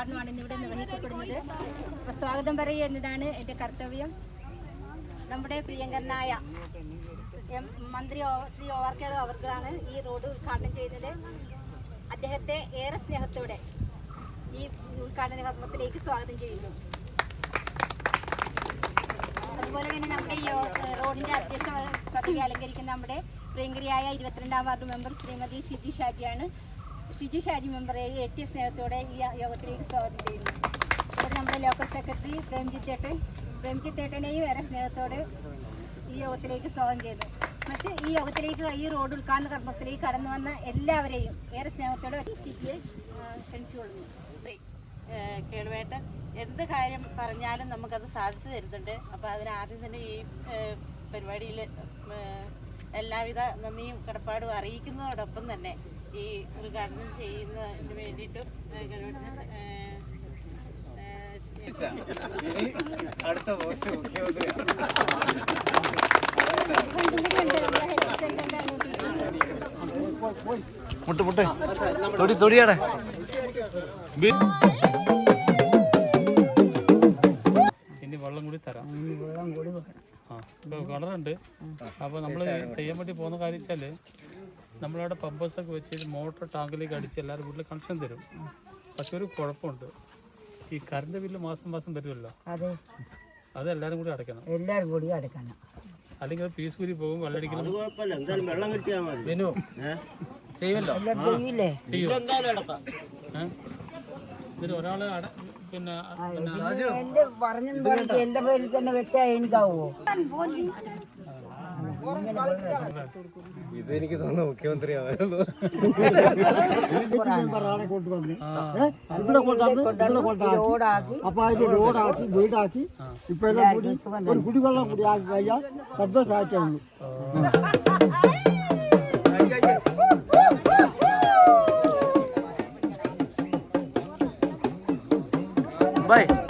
ഇവിടെ നിർവഹിക്കപ്പെടുന്നത്. അപ്പോൾ സ്വാഗതം പറയുക എന്നതാണ് എന്റെ കർത്തവ്യം. നമ്മുടെ പ്രിയങ്കരനായ എം മന്ത്രി ശ്രീ ഒ ആർ കെ അവർക്കാണ് ഈ റോഡ് ഉദ്ഘാടനം ചെയ്യുന്നത്. അദ്ദേഹത്തെ ഏറെ സ്നേഹത്തോടെ ഈ ഉദ്ഘാടന കർമ്മത്തിലേക്ക് സ്വാഗതം ചെയ്യുന്നു. അതുപോലെ തന്നെ നമ്മുടെ ഈ റോഡിന്റെ അധ്യക്ഷ പദവി അലങ്കരിക്കുന്ന നമ്മുടെ പ്രിയങ്കരിയായ ഇരുപത്തിരണ്ടാം വാർഡ് മെമ്പർ ശ്രീമതി ഷിജി ഷാജിയാണ് ഷിജി ഷാജി മെമ്പറെ എട്ടിയ സ്നേഹത്തോടെ ഈ യോഗത്തിലേക്ക് സ്വാഗതം ചെയ്യുന്നു. നമ്മുടെ ലോക്കൽ സെക്രട്ടറി പ്രേംജിത്ത് ഏട്ടൻ പ്രേംജിത്ത് ഏട്ടനെയും ഏറെ സ്നേഹത്തോടെ ഈ യോഗത്തിലേക്ക് സ്വാഗതം ചെയ്തു മറ്റ് ഈ യോഗത്തിലേക്ക് ഈ റോഡ് ഉദ്ഘാടന കർമ്മത്തിലേക്ക് കടന്നു വന്ന എല്ലാവരെയും ഏറെ സ്നേഹത്തോടെ ഷിജിയെ ക്ഷണിച്ചുകൊള്ളുന്നു ഏഹ് കേളുവേട്ടൻ എന്ത് കാര്യം പറഞ്ഞാലും നമുക്കത് സാധിച്ചു തരുന്നുണ്ട്. അപ്പോൾ അതിന് ആദ്യം തന്നെ ഈ പരിപാടിയിൽ എല്ലാവിധ നന്ദിയും കടപ്പാടും അറിയിക്കുന്നതോടൊപ്പം തന്നെ ഈ ഉദ്ഘാടനം ചെയ്യുന്നതിന് വേണ്ടിയിട്ടും അടുത്ത പോസ്റ്റ് മുഖ്യമന്ത്രിയാണ് മുട്ട് മുട്ട്. തൊടി തൊടിയാടെ. ഇനി വെള്ളം കൂടി തരാം. ആ ഇപ്പോൾ കളറുണ്ട് അപ്പോൾ നമ്മൾ ചെയ്യാൻ വേണ്ടി പോകുന്ന കാര്യം വെച്ചാൽ നമ്മളവിടെ പമ്പേഴ്സൊക്കെ വെച്ച് മോട്ടർ ടാങ്കിലേക്ക് അടിച്ച് എല്ലാവരും വീട്ടിൽ കണക്ഷൻ തരും. പക്ഷെ ഒരു കുഴപ്പമുണ്ട്. ഈ കറണ്ട് ബില്ല് മാസം മാസം തരുമല്ലോ അതെ. എല്ലാവരും കൂടി അടയ്ക്കണം. എല്ലാവരും കൂടി അടക്കണം അല്ലെങ്കിൽ പീസ് കൂടി പോകും വെള്ളടിക്കണം ചെയ്യുമല്ലോ? ചെയ്യും? ഒരാൾ അട പിന്നെ എന്റെ പറഞ്ഞു പറഞ്ഞിട്ട് എന്റെ പേരിൽ തന്നെ വെച്ചാ എനിക്കാവോ? ഇത് എനിക്ക് തോന്നുന്നു മുഖ്യമന്ത്രി അപ്പൊ അതിന് റോഡാക്കി വീടാക്കി. ഇപ്പൊ എല്ലാം കൂടി ഒരു കുടിവെള്ളം കൂടി ആക്കി കഴിഞ്ഞാൽ ശബ്ദം ഉള്ളൂ. ভাই